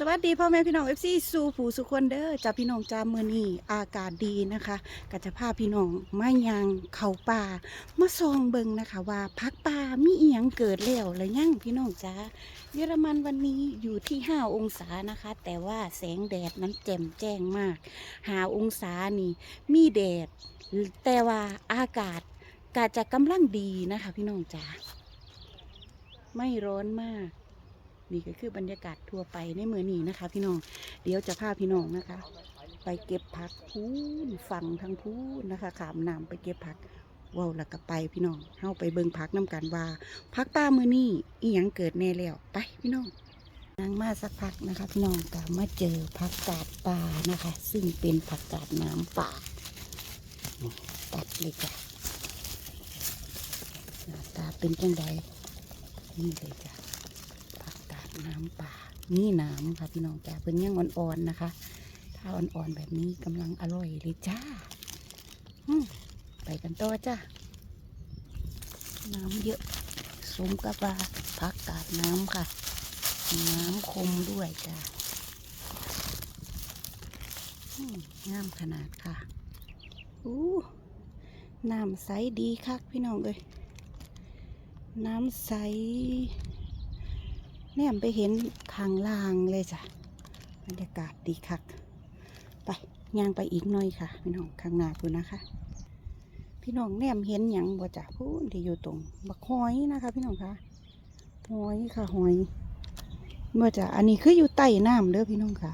สวัสดีพ่อแม่พี่น้องเอฟซีสู่ผู้สุคนเด้อจ้าพี่น้องจ้ามือนี้อากาศดีนะคะก็จะพาพี่น้องมายังเขาป่ามาซองเบิงนะคะว่าพักป่ามีเอียงเกิดแล้วหรือยังพี่น้องจ้าเยอรมันวันนี้อยู่ที่5องศานะคะ แต่ว่าแสงแดดนั้นแจ่มแจ้งมากหาองศานี่ มีแดด แต่ว่าอากาศก็จะกำลังดีนะคะ พี่น้องจ้าไม่ร้อนมาก นี่ก็คือบรรยากาศทั่วไปในเมือนี้นะคะ พี่น้อง เดี๋ยวจะพาพี่น้องนะคะ ไปเก็บผักพูนฝั่งทางพูนนะคะขามน้ำไปเก็บผักว้าวแล้วก็ไปพี่น้องเข้าไปเบิงผักน้กันว่าผักป้ามือนี่อีหยังเกิดแน่แล้วไปพี่น้องนางมาสักพักนะคะพี่น้องก็มาเจอผักกาดป่านะคะ ซึ่งเป็นผักกาดน้ำป่าตัดเลยจ้ะหน้าตาเป็นจังใดนี่เลยจ้ะ น้ำป่านี่น้ำค่ะพี่น้องจ้าเป็นยังอ่อนๆนะคะ ถ้าอ่อนๆแบบนี้กำลังอร่อยเลยจ้าไปกันต่อจ้าน้ำเยอะสมกับว่าผักกาดน้ำค่ะ น้ำคมด้วยจ้างามขนาดค่ะอู้น้ำใสดีคักพี่น้องเอ้ยน้ำใส แนมไปเห็นทางล่างเลยจ้ะบรรยากาศดีคัก ไปย่างไปอีกหน่อยค่ะ พี่น้องข้างหน้าพูนนะคะ พี่น้องแนมเห็นหยังบ่จ้ะพูนที่อยู่ตรงบักหอยนะคะ พี่น้องคะหอยค่ะหอยเมื่จ้ะอันนี้คืออยู่ใต้น้ำเด้อพี่น้องค่ะ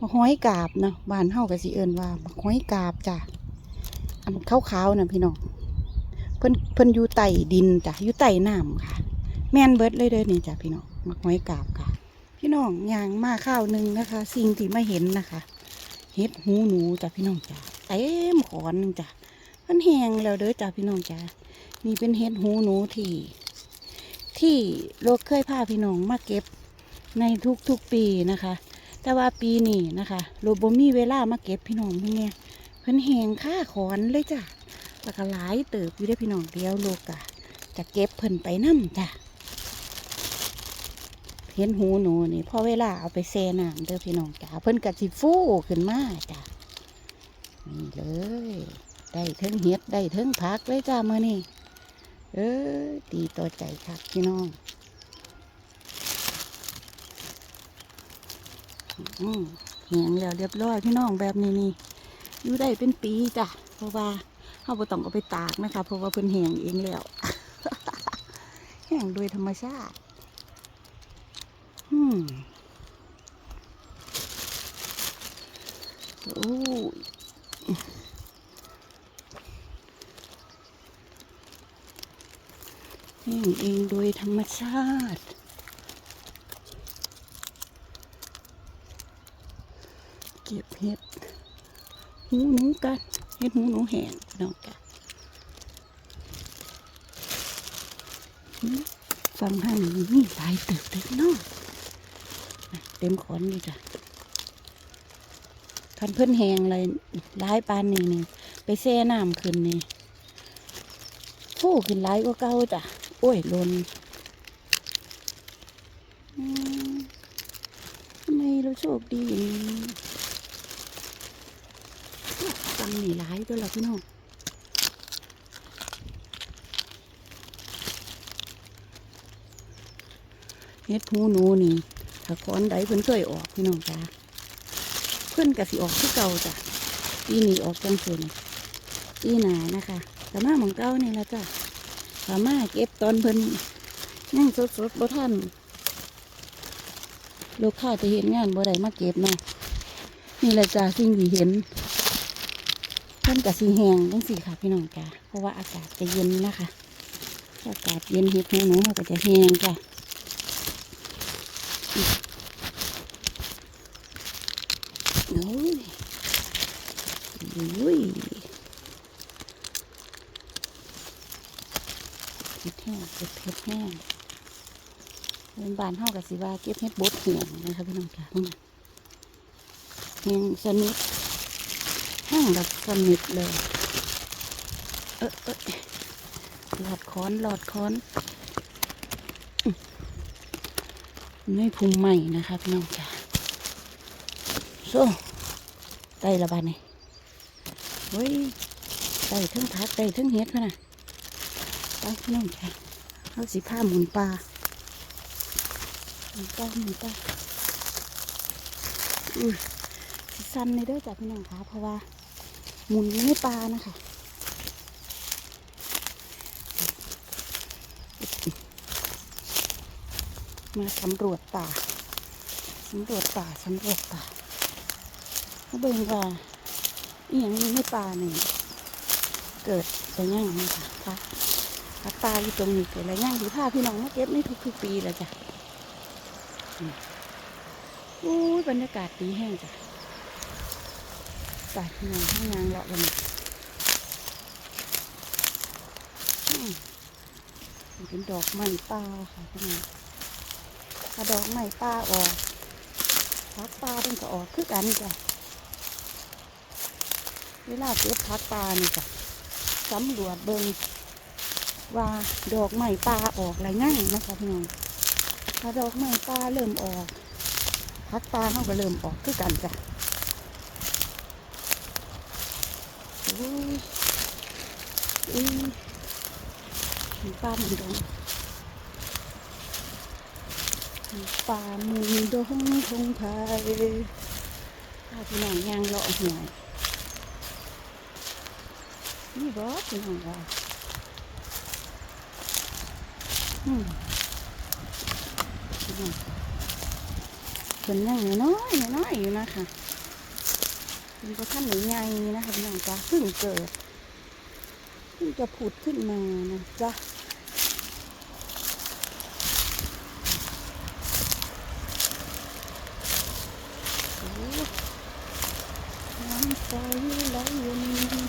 บักหอยกาบเนาะบ้านเฮาก็สิเอิ้นว่าบักหอยกาบจ้ะอันขาวๆนะพี่น้องเพิ่นเพิ่นอยู่ใต้ดินจ้ะอยู่ใต้น้ำค่ะ แม่นเบิดเลยเด้อนี่จ้ะพี่น้อง มักหอยกาบค่ะ พี่น้องย่างมาข้าวหนึ่งนะคะ สิ่งที่ไมาเห็นนะคะเห็ดหูหนูจ้ะพี่น้องจ้ะเต็มขอนหนึงจ้ะมันแห้งแล้วเด้อจ้ะพี่น้องจ้ะนี่เป็นเห็ดหูหนูที่ ที่โลกเคยพาพี่น้องมาเก็บในทุกๆปีนะคะ แต่ว่าปีนี้นะคะโลบมีเวลามาเก็บพี่น้องเพิ่นเนี่ยเพิ่นแหงค่าขอนเลยจ้ะแล้วก็หลายเติบอยู่ได้พี่น้องเดียวโลกอะจะเก็บเพิ่นไปนั่มจ้ะ เห็นหูหนูนี่พอเวลาเอาไปแช่น้ำเด้อพี่น้องจ๋าเพิ่นกะสิฟูขึ้นมาจ้ะนี่เลย ได้เทิงเห็ดได้เทิงผักเลยจ้ามื่อนี่เออดีต่อใจครับพี่น้องอืมเหียงแล้วเรียบร้อยพี่น้องแบบนี้นี่อยู่ได้เป็นปีจ้ะเพราะว่าเราบ่ต้องเอาไปตากนะคะ เพราะว่าเพิ่นแห้งเองแล้วแห้งโดยธรรมชาติ โอ้ยแห้งเองโดยธรรมชาติ เก็บเห็ดหูหนูกันเห็ดหูหนูแห้งน้องกันฟังท่านนี่หลายเติบเต็มเนาะ เต็มขอนนี่จ้ะคันเพิ่อนแหงเลยร้ายปานนี่นี่ไปแช่น้ำขึ้นนี่ฟูขึ้นร้ายกว่าเก่าจ้ะ โอ้ยลนทำไมเราโชคดีอย่างนี้ฟังหนี่ร้ายตัวเราพี่น้องเฮ็ดหูหนูนี่ ถ้าคอนใดเพิ่นเคยออกพี่น้องจ้าเพิ่นกะสิออกที่เก่าจ้ะปีนี้ออกจังส่วนปีหนานะคะแต่มาหมองเก้านี่ละจ้ะสามารถเก็บตอนเพิ่นยังสดสดๆบ่ทันลูกค้าจะเห็นงานบ่ได้มาเก็บเนาะนี่แหละจ้ะสิ่งที่เห็นเพิ่นกะสีแหงจังสี่ค่ะพี่น้องจ้าเพราะว่าอากาศจะเย็นนะคะอากาศเย็นเห็ดหูหนูก็จะแหงจ้ะ โอ้ยโอ้ยเห็ดแห้งเก็บเห็ดแห้งเป็นบานเท่ากับสิว่าเก็บเห็ดบดเหี่ยงนะคะพี่น้องจ๋าแห้งสนิทแห้งแบบสนิทเลย เออเออหลอดค้อนหลอดค้อนอื้อไม่พุงใหม่นะคะพี่น้องจ๋าโซ่ได้ละบาดนี่เฮ้ยได้ทั้งพักได้ทั้งเฮ็ดพะนะไปน้องจ้ะเอาสีผ้าหมุนปลาหมุนปลาหมุนปลาอุ้ยสิสั้นเลยเด้อจ้ะพี่น้องคะเพราะว่าหมุนอยู่ปลานะคะมาสำรวจป่า สำรวจป่า สำรวจป่า เขาเบิ่งว่าอีหยังอยู่ในป่านี่เกิดอะไรย่างนะคะค่ะพักป่าอยู่ตรงนี้เกิดอะไรย่างที่พาพี่น้องมาเก็บในทุกๆปีแล้วจ้ะอู้ยบรรยากาศดีแห้งจ้ะป่าพี่น้องข้างยางเลาะกันเป็นดอกไม้ป่าค่ะพี่น้องถ้าดอกไม้ป่าออกพักป่าเป็นก็ออกคือกันจ้ะ เวลาเก็บพักป่านี่จ้ะสำรวจเบิงว่าดอกไม้ป่าออกไรง่ายนะคะพี่น้องถ้าดอกไม้ป่าเริ่มออกพักป่าเขาก็เริ่มออกคือกันจ้ะโอ้ยอุ้ยมีป่ามันดงป่ามุงดงทงไทยถ้าพี่น้องยางเลาะหน่อย นี่บอสพี่น้องว่าอืมพี่น้องเป็นยังน้อยน้อยอยู่นะคะมันกระท่านหนูใหญ่นะคะเป็น้องจ้าเพิ่งเกิดเพิ่งจะผุดขึ้นมานะจ๊ะ น้ำใจไหลเย็น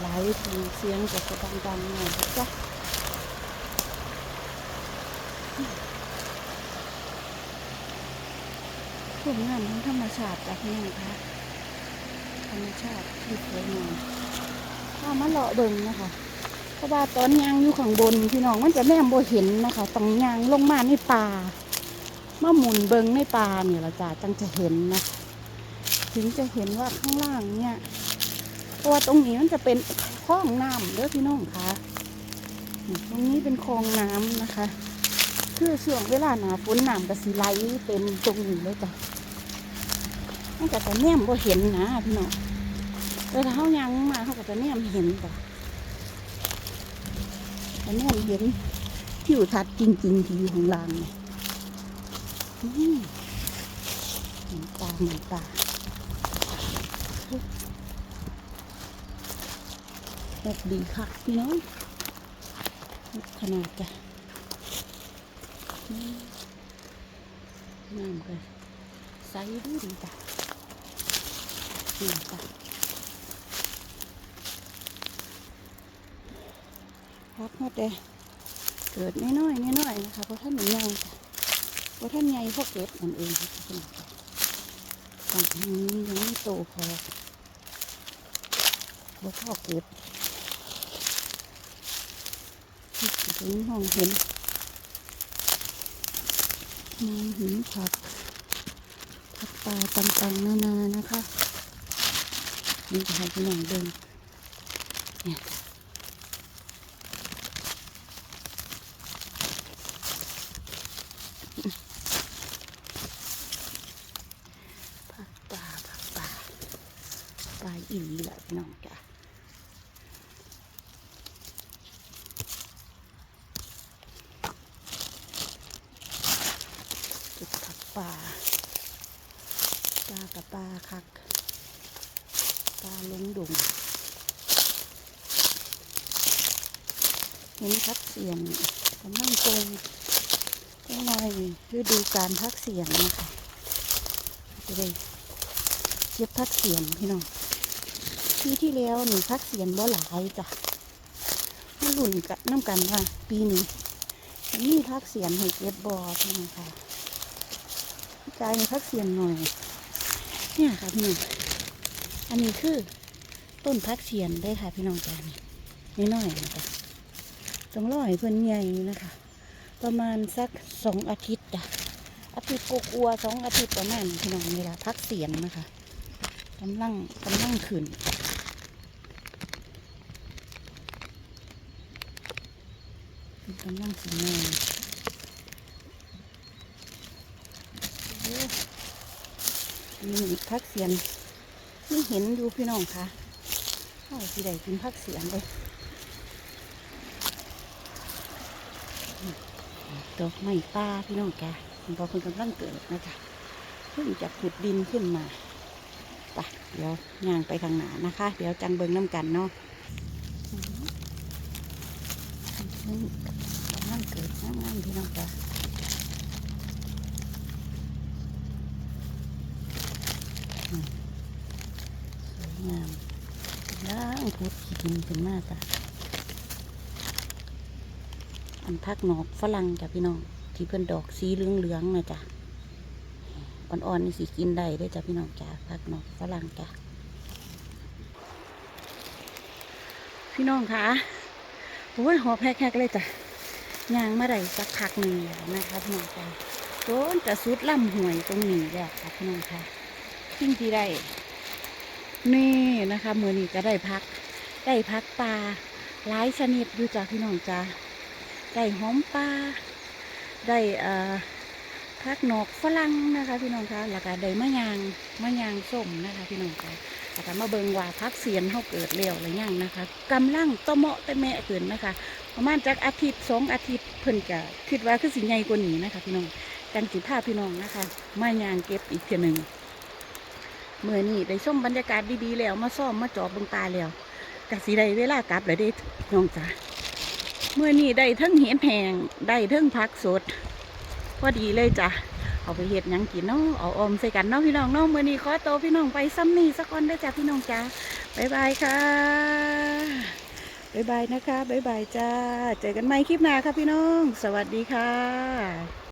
ไหลถึ งเสียงจะดังๆหน่อยนะจ๊ะผลงานของธรรมชาติจากนี่นะคะธรรมชาติที่สวยงามถ้ามาเลาะเบิ่งนะคะเพราะว่าตอนยางอยู่ข้างบนพี่น้องมันจะแนมโบเห็นนะคะต้องยางลงมาในป่ามาหมุนเบิงในป่าเนี่ยเราจะจังจะเห็นนะ ถึงจะเห็นว่าข้างล่างเนี่ยเพราะว่าตรงนี้มันจะเป็น คลองน้ำเด้อพี่น้องคะตรงนี้เป็นคลองน้ำนะคะ คือช่วงเวลาหนาฝนน้ำก็สิไหลเต็มตรงนี้เลยจ้ะมันก็จะแนมบ่เห็นนะพี่น้องแต่ถ้าเขายังมาเขาก็จะแนมเห็นจ้ะจะแนมเห็นทิวทัศน์จริงๆที่อยู่ข้างล่างเนี่ยอืมหมูป่าหมูป่า แบบดีค่ะพี่น้องขนาดจ้ะอืมน้ำกันใสดีดีจ้ะนี่จ้ะพักหมดเลยเกิดน้อยๆน้อยๆนะคะเพราะท่านหนูยังจ้ะว่าะท่านใหญ่พวกเก็บนั่นเองค่ะพี่น้องค่ะฝั่งนี้ยังไม่โตพอบ่พอเก็บ ถึงห้องเห็นมองเห็นผักผักปลาต่างๆนานานะคะนี่จะให้พี่น้องเดินเนี่ยผักปลาผักปลาปลาอีแหละพี่น้องจ้ะจุดผักปลาปลากับปลาคักปลาลงดุง เห็นพักเสียงกำลังตรงก็หน่อยฤดูการพักเสียงนะคะจะได้เก็บพักเสียงพี่น้องปีที่แล้วหนี่พักเสียงบ่หลายจ้ะมาหลุนกับน้ำกันว่าปีนี้จะมีพักเสียงให้เก็บบอพี่น้องค่ะกายพักเสียงหน่อย เนี่ยค่ะพี่น้องอันนี้คือต้นพักเสียนได้ค่ะพี่น้องจ้านี่น้อยๆนะคะ ต้องรอให้เพิ่นใหญ่นะคะ ประมาณสักสองอาทิตย์จ้ะอาทิตย์กกลัวสองอาทิตย์ประมาณพี่น้องนี่ละพักเสียงนะคะกำลังกำลังขึ้นกำลังสีแดงโอ้นี่พักเสียงนี่เห็นอยู่พี่น้องค่ะเข้าสิได้กินพักเสียงเลย ดอกไม้ป่าพี่น้องจ้ะพอเพิ่งกำลังเกิดนะจ๊ะเพิ่งจะขุดดินขึ้นมาไปเดี๋ยวย่างไปทางหนานะคะ เดี๋ยวจังเบิงน้ำกันเนาะกำลังเกิดงามๆพี่น้องจ้ะสวยงามย่างขุดดินขึ้นมาจ้ะ อันพักหนอกฝรั่งจ้ะพี่น้อง ที่เพิ่อนดอกสีเหลืองๆนะจ้ะอ่อนๆนี่สิกินได้เด้วยจ้ะพี่น้องจ้ะพักหนอกฝรั่งจ้ะพี่น้องคะโอ้ยหอบแฮกๆเลยจ้ะยางมาได้สักพักหนึ่งแล้วนะคะพี่น้องจ้ะโดนจะสุดล่ำห่วยตรงนี้แล้วค่ะพี่น้องค่ะทิ้งที่ได้นี่นะคะมือนี้ก็ได้พัก ได้พักปลาหลายชนิดอยู่จ้ะพี่น้องจ้ะ ได้หอมปลาได้อ่าพักหนอกฝรั่งนะคะพี่น้องคะแล้วก็ได้มะยางมะยางส้มนะคะพี่น้องคะแล้วก็มาเบิงว่าพักเสียนเขาเกิดเร็วหรือยังนะคะกำลังตะเมาะตะแมะเกินนะคะ ประมาณจากอาทิตย์สองอาทิตย์เพิ่นจะคิดว่าคือสิใหญ่กว่านี้นะคะพี่น้องจังสิพาพี่น้องนะคะมายางเก็บอีกเทีหนึ่งเมื่อนี้ได้ชมบรรยากาศดีๆแล้วมาซ่อมมาจอบเบงตาแล้วกสิได้เวลากลับแล้วเด้พี่น้องจ้า เมื่อนี้ได้ทั้งเห็ดแหงได้ทั้งผักสดพอดีเลยจ้ะเอาไปเห็ดยังกินเนาะเอาอมใส่กันเนาะพี่น้องเนาะเมื่อนี้ขอโตพี่น้องไปซ้ำนี่สักคนได้จ้ะพี่น้องจ้าบ๊ายบายค่ะบ๊ายบายนะคะบ๊ายบายจ้า เจอกันใหม่คลิปหน้าค่ะพี่น้อง สวัสดีค่ะ